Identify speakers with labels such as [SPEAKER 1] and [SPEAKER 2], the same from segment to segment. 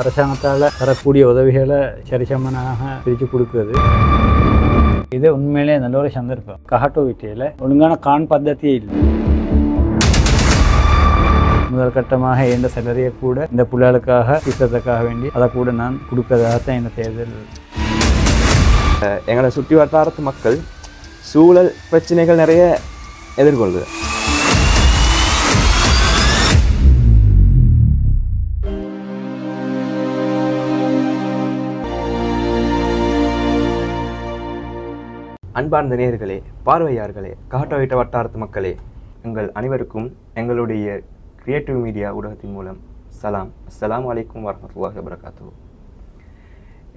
[SPEAKER 1] அரசாங்கத்தால் தரக்கூடிய உதவிகளை சரிசமனாக பிரித்து கொடுக்குறது. இது உண்மையிலே நல்ல ஒரு சந்தர்ப்பம். கஹாட்டோ விட்டியில் ஒழுங்கான கான் பద్ధதியே இல்லை. முதல் கட்டமாக எந்த சேலரியை கூட இந்த புள்ளாளுக்காக சித்தத்துக்காக வேண்டி அதை கூட நான் கொடுக்கறதாகத்தான் இந்த தேர்தல்.
[SPEAKER 2] எங்களை சுற்றி வட்டாரத்து மக்கள் சூழல் பிரச்சனைகள் நிறைய எதிர்கொள்ளுது. அன்பார்ந்த நேயர்களே பார்வையார்களே காட்டோயிட்ட வட்டாரத்து மக்களே எங்கள் அனைவருக்கும் எங்களுடைய கிரியேட்டிவ் மீடியா ஊடகத்தின் மூலம் சலாம். அஸ்லாம் அலைக்கும் வரமத்துல்லாஹி வபரகாத்து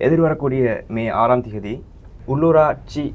[SPEAKER 2] எதிர்வரக்கூடிய மே ஆறாம் தேதி உள்ளூராட்சி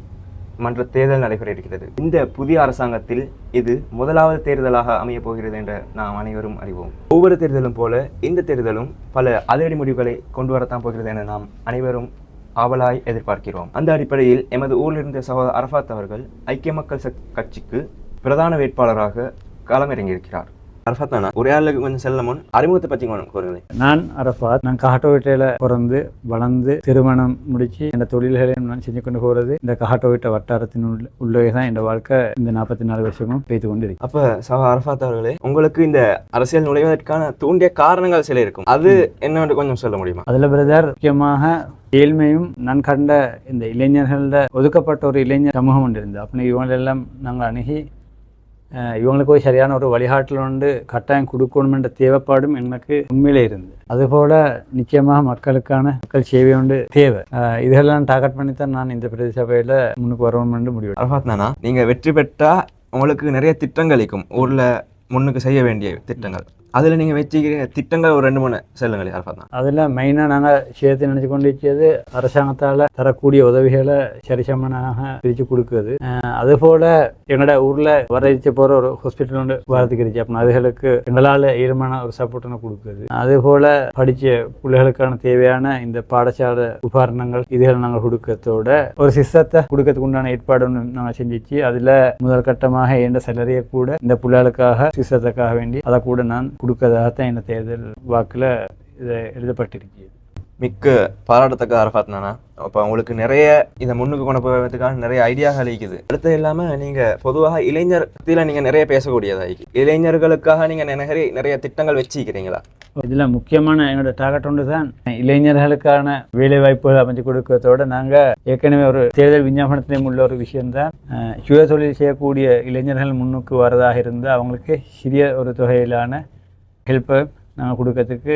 [SPEAKER 2] மன்ற தேர்தல் நடைபெற இருக்கிறது. இந்த புதிய அரசாங்கத்தில் இது முதலாவது தேர்தலாக அமையப் போகிறது என்று நாம் அனைவரும் அறிவோம். ஒவ்வொரு தேர்தலும் போல இந்த தேர்தலும் பல அதிரடி முடிவுகளை கொண்டு வரத்தான் போகிறது என நாம் அனைவரும் ஆவலாய் எதிர்பார்க்கிறோம். அந்த அடிப்படையில் எமது ஊரில் இருந்த சகோதரர் அரஃபாத் அவர்கள் ஐக்கிய மக்கள் கட்சிக்கு பிரதான வேட்பாளராக களமிறங்கியிருக்கிறார். அரஃபாத் நானா ஒரே ஆளுக்கு கொஞ்சம் செல்ல முன் அறிமுகத்தை பற்றி கொஞ்சம் கூறுங்களேன்
[SPEAKER 1] நான் அரஃபாத் நான் கஹாட்டோ வீட்டையில் பிறந்து வளர்ந்து திருமணம் முடித்து இந்த தொழில்களையும் நான் செஞ்சு கொண்டு போகிறது இந்த கஹாட்டோ வீட்டை வட்டாரத்தின் உள்ள தான் இந்த வாழ்க்கை இந்த நாற்பத்தி நாலு வருஷமும் பெய்து கொண்டு இருக்கு
[SPEAKER 2] அப்ப சகோ அரஃபாத் அவர்களே உங்களுக்கு இந்த அரசியல் நுழைவதற்கான தூண்டிய காரணங்கள் சில இருக்கும். அது என்னன்னு கொஞ்சம் சொல்ல முடியுமா?
[SPEAKER 1] அதில் பிரதர் முக்கியமாக ஏழ்மையும் நான் கண்ட இந்த இளைஞர்கள ஒதுக்கப்பட்ட ஒரு இளைஞர் சமூகம் ஒன்று இருந்தது. அப்படி இவங்களெல்லாம் நாங்கள் அணுகி இவங்களுக்கு ஒரு சரியான ஒரு வழிகாட்டல் வந்து கட்டாயம் கொடுக்கணுமென்ற தேவைப்பாடும் எனக்கு உண்மையிலே இருந்தது அதுபோல் நிச்சயமாக மக்களுக்கான மக்கள் சேவை ஒன்று தேவை. இதெல்லாம் டார்கெட் பண்ணி தான் நான் இந்த பிரதேச சபையில் முன்னுக்கு வரணும்னு முடிவு.
[SPEAKER 2] அரஃபாத் நானா வெற்றி பெற்றால் உங்களுக்கு நிறைய திட்டங்கள் இருக்கும் ஊரில் முன்னுக்கு செய்ய வேண்டிய திட்டங்கள். அதுல நீங்க வச்சுக்கிற திட்டங்கள் ஒரு ரெண்டு மூணு செல்லுங்கள் அரஃபாத் தான்
[SPEAKER 1] அதில் மெயினாக நாங்கள் சேர்த்து நினச்சி கொண்டு வச்சது அரசாங்கத்தால் தரக்கூடிய உதவிகளை சரிசமனாக பிரித்து கொடுக்குறது. அதுபோல் எங்களோட ஊரில் வரச்சு போகிற ஒரு ஹாஸ்பிட்டல் ஒன்று வரதுக்கிருச்சு இருந்துச்சு அப்போ அதுகளுக்கு எங்களால் ஈரமான ஒரு சப்போர்ட்டுன்னு ஒன்று கொடுக்குது அதுபோல் படித்த பிள்ளைகளுக்கான தேவையான இந்த பாடசாலை உபகரணங்கள் இதுகள் நாங்கள் கொடுக்கறதோட ஒரு சிஸ்டத்தை கொடுக்கறதுக்கு உண்டான ஏற்பாடு ஒன்று நாங்கள் செஞ்சிச்சு. அதில் முதல் கட்டமாக எந்த சேலரியை கூட இந்த பிள்ளைகளுக்காக சிசத்துக்காக வேண்டி அதை கூட நான் கொடுக்கறதாகத்தான் இந்த தேர்தல் வாக்கில் இதை எழுதப்பட்டிருக்கிறது.
[SPEAKER 2] மிக்க பாராட்டத்தக்க அரஃபாத் நானா அப்போ உங்களுக்கு நிறைய இதை முன்னுக்கு கொண்டு போகிறதுக்கான நிறைய ஐடியாக்கள் இருக்குது அடுத்து இல்லாம நீங்கள் பொதுவாக இளைஞர் பத்தியில நீங்கள் நிறைய பேசக்கூடியதாக இளைஞர்களுக்காக நீங்கள் நிறைய நிறைய திட்டங்கள் வச்சிருக்கிறீங்களா?
[SPEAKER 1] இதில் முக்கியமான எங்களோட டார்கெட் ஒன்று தான் இளைஞர்களுக்கான வேலை வாய்ப்புகள் அமைச்சு கொடுக்கறதோட நாங்கள் ஏற்கனவே ஒரு தேர்தல் விஞ்ஞாபனத்திலேயும் உள்ள ஒரு விஷயம்தான் சுய தொழில் செய்யக்கூடிய இளைஞர்கள் முன்னுக்கு வரதாக இருந்து அவங்களுக்கு சிறிய ஒரு தொகையிலான ஹெல்ப்பை நாங்கள் கொடுக்கறதுக்கு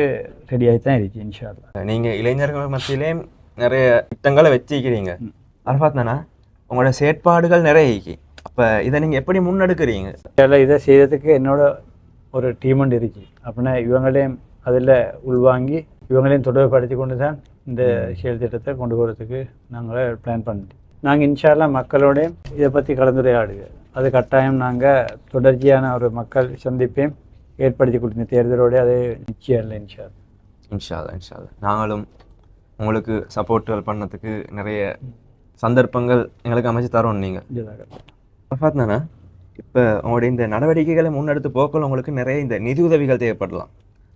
[SPEAKER 1] ரெடியாகி தான் இருக்கு இன்ஷா அல்லாஹ்.
[SPEAKER 2] நீங்க இளைஞர்கள் மத்தியிலே நிறைய திட்டங்களை வச்சிருக்கிறீங்க அரஃபாத் நானா உங்களோட செயற்பாடுகள் நிறைய இருக்கு. அப்ப இதை நீங்க எப்படி முன்னெடுக்கிறீங்க?
[SPEAKER 1] இதில் இதை செய்யறதுக்கு என்னோட ஒரு டீம் ஒன்று இருக்கு. அப்படின்னா இவங்களையும் அதில் உள்வாங்கி இவங்களையும் தொடர்புபடுத்தி கொண்டு தான் இந்த செயல் திட்டத்தை கொண்டு போகிறதுக்கு நாங்கள் பிளான் பண்ணிட்டோம் நாங்கள் இன்ஷால்லா மக்களோட இதை பற்றி கலந்துரையாடுக அது கட்டாயம் நாங்கள் தொடர்ச்சியான ஒரு மக்கள் சந்திப்பையும் ஏற்படுத்தி கொடுத்த தேர்தலோட அது நிச்சயம் இல்லை இன்ஷா.
[SPEAKER 2] இன்ஷால்லா இன்ஷால்லா நாங்களும் உங்களுக்கு சப்போர்ட்டுகள் பண்ணதுக்கு நிறைய சந்தர்ப்பங்கள் எங்களுக்கு அமைச்சு தரோம் நீங்கள் நானா? இப்போ உங்களுடைய இந்த நடவடிக்கைகளை முன்னெடுத்து போக்கள் உங்களுக்கு நிறைய இந்த நிதி உதவிகள் தேவைப்படலாம்.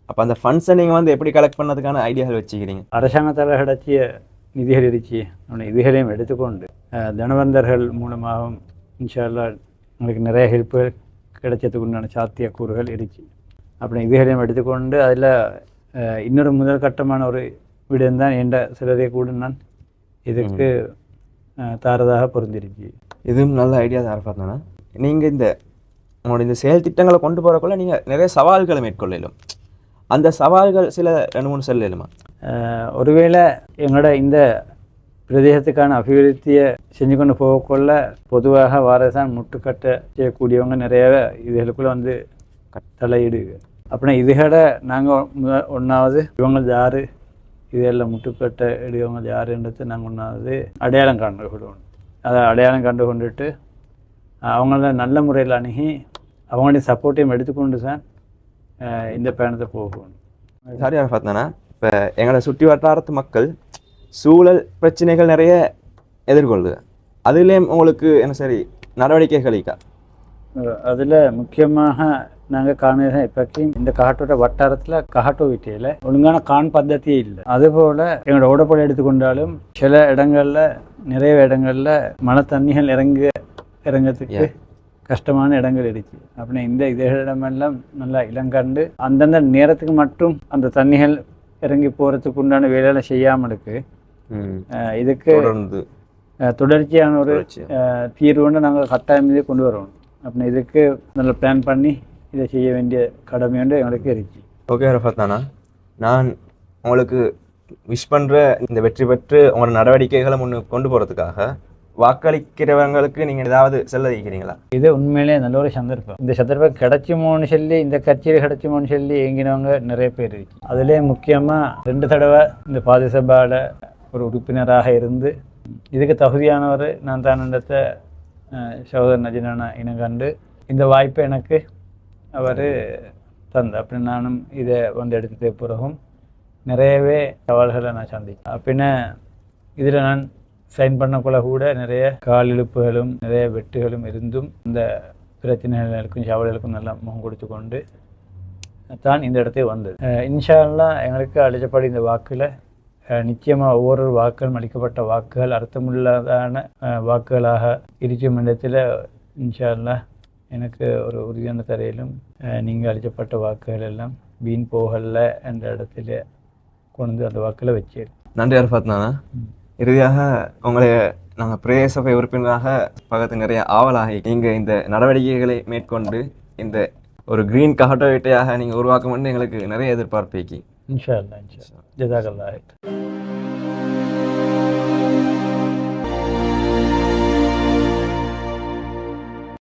[SPEAKER 2] அப்போ அந்த ஃபண்ட்ஸை நீங்கள் வந்து எப்படி கலெக்ட் பண்ணதுக்கான ஐடியாக்கள் வச்சுக்கிறீங்க?
[SPEAKER 1] அரசாங்கத்தால் கிடைச்சிய நிதிகள் இருந்துச்சு அந்த நிதிகளையும் எடுத்துக்கொண்டு தனவந்தர்கள் மூலமாகவும் இன்ஷா அல்லாஹ் உங்களுக்கு நிறைய ஹெல்ப்புகள் கிடைச்சதுக்கு உண்டான சாத்தியக்கூறுகள் இருந்துச்சு அப்படி இதுகளையும் எடுத்துக்கொண்டு அதில் இன்னொரு முதல் கட்டமான ஒரு விடம் தான் என்ற சிலரை கூட நான் இதுக்கு தாரதாக பொருந்திருச்சு
[SPEAKER 2] இதுவும் நல்ல ஐடியா தான் நானா? நீங்கள் இந்த உங்களோட இந்த செயல் திட்டங்களை கொண்டு போகிறக்குள்ள நீங்கள் நிறைய சவால்களை மேற்கொள்ளலும். அந்த சவால்கள் சில ரெண்டு மூணு செல்லலுமா?
[SPEAKER 1] ஒருவேளை எங்களோட இந்த பிரதேசத்துக்கான அபிவிருத்தியை செஞ்சு கொண்டு போகக்குள்ள பொதுவாக வாரதான் முட்டுக்கட்ட செய்யக்கூடியவங்க நிறைய இதுகளுக்குள்ளே வந்து தலையிடுங்க அப்படின்னா இதுகட நாங்கள் ஒன்றாவது இவங்க யாரு? இதெல்லாம் முட்டுக்கட்ட இடுவங்க யாருன்றது நாங்கள் ஒன்றாவது அடையாளம் கண்டு கொள்ளணும் அதை அடையாளம் கண்டு கொண்டுட்டு அவங்கள நல்ல முறையில் அணுகி அவங்களுடைய சப்போர்ட்டையும் எடுத்துக்கொண்டு தான் இந்த பயணத்தை போகணும்.
[SPEAKER 2] சரியாக பார்த்தோன்னா இப்போ எங்களை சுற்றி வட்டாரத்து மக்கள் சூழல் பிரச்சனைகள் நிறைய எதிர்கொள்ளுது. அதுலேயும் உங்களுக்கு என்ன சரி நடவடிக்கைகள் இருக்கா?
[SPEAKER 1] அதில் முக்கியமாக நாங்கள் காணுகிறோம் இப்போக்கும் இந்த காட்டோட வட்டாரத்தில் காட்டோ விட்டியில் ஒழுங்கான கான் பద్ధதியே இல்லை. அதுபோல் எங்களோட உடப்படை எடுத்துக்கொண்டாலும் சில இடங்களில் நிறைய இடங்களில் மழை தண்ணிகள் இறங்க இறங்கிறதுக்கு கஷ்டமான இடங்கள் இருக்கு. அப்படின்னா இந்த இடமெல்லாம் நல்லா இளங்கண்டு அந்தந்த நேரத்துக்கு மட்டும் அந்த தண்ணிகள் இறங்கி போகிறதுக்கு உண்டான வேலையெல்லாம் செய்யாமல் இருக்கு. அஹ் இதுக்கு தொடர்ச்சியான ஒரு தீர்வுன்னு நாங்கள் கட்டாயம் மீது கொண்டு வரணும் அப்படின்னா இதுக்கு நல்ல பிளான் பண்ணி இதை செய்ய வேண்டிய கடமை வந்து எங்களுக்கு இருக்கு.
[SPEAKER 2] ஓகே ரஃபத் தானா நான் உங்களுக்கு விஷ் பண்ணுற இந்த வெற்றி பெற்று உங்களோட நடவடிக்கைகளை முன்னு கொண்டு போகிறதுக்காக வாக்களிக்கிறவங்களுக்கு நீங்கள் ஏதாவது செல்ல வைக்கிறீங்களா?
[SPEAKER 1] இது உண்மையிலே நல்ல ஒரு சந்தர்ப்பம். இந்த சந்தர்ப்பம் கிடைச்சுமோன்னு சொல்லி இந்த கட்சியில் கிடைச்சுமோன்னு சொல்லி ஏங்கினவங்க நிறைய பேர் இருக்கு. அதிலே முக்கியமாக ரெண்டு தடவை இந்த பாதி சபாவில் ஒரு உறுப்பினராக இருந்து இதுக்கு தகுதியானவர் நான் தான் நடத்த சகோதரன் நஜினான இனம் கண்டு இந்த வாய்ப்பை எனக்கு அவர் தந்த அப்படி நானும் இதை வந்து எடுத்தது பிறகும் நிறையவே சவால்களை நான் சந்தித்தேன். அப்படின்னா இதில் நான் சைன் பண்ணக்குள்ள கூட நிறைய கால் இழுப்புகளும் நிறைய வெட்டுகளும் இருந்தும் இந்த பிரச்சனைகளுக்கும் சவால்களுக்கும் நல்லா முகம் கொடுத்து கொண்டு தான் இந்த இடத்துக்கு வந்தது. இன்ஷால்லாம் இன்ஷா எங்களுக்கு அளிச்சப்படி இந்த வாக்கில் நிச்சயமாக ஒவ்வொரு வாக்குகளும் அளிக்கப்பட்ட வாக்குகள் அர்த்தமுள்ளதான வாக்குகளாக இருக்கும் இடத்துல இன்ஷா அல்லாஹ் எனக்கு ஒரு உறுதியான தரையிலும் நீங்கள் அளிக்கப்பட்ட வாக்குகள் எல்லாம் வீண் போகல என்ற இடத்துல கொண்டு அந்த வாக்கில் வச்சு
[SPEAKER 2] நன்றி அரஃபாத் நானா? இறுதியாக உங்களை நாங்கள் பிரேய சபை உறுப்பினராக பக்கத்து நிறைய ஆவலாகி நீங்கள் இந்த நடவடிக்கைகளை மேற்கொண்டு இந்த ஒரு கிரீன் காட்டோவேட்டையாக நீங்கள் உருவாக்கும் எங்களுக்கு நிறைய எதிர்பார்ப்பீக்கி
[SPEAKER 1] இன்ஷா அல்லாஹ் இன்ஷா அல்லாஹ் ஜதாகல்லாஹ்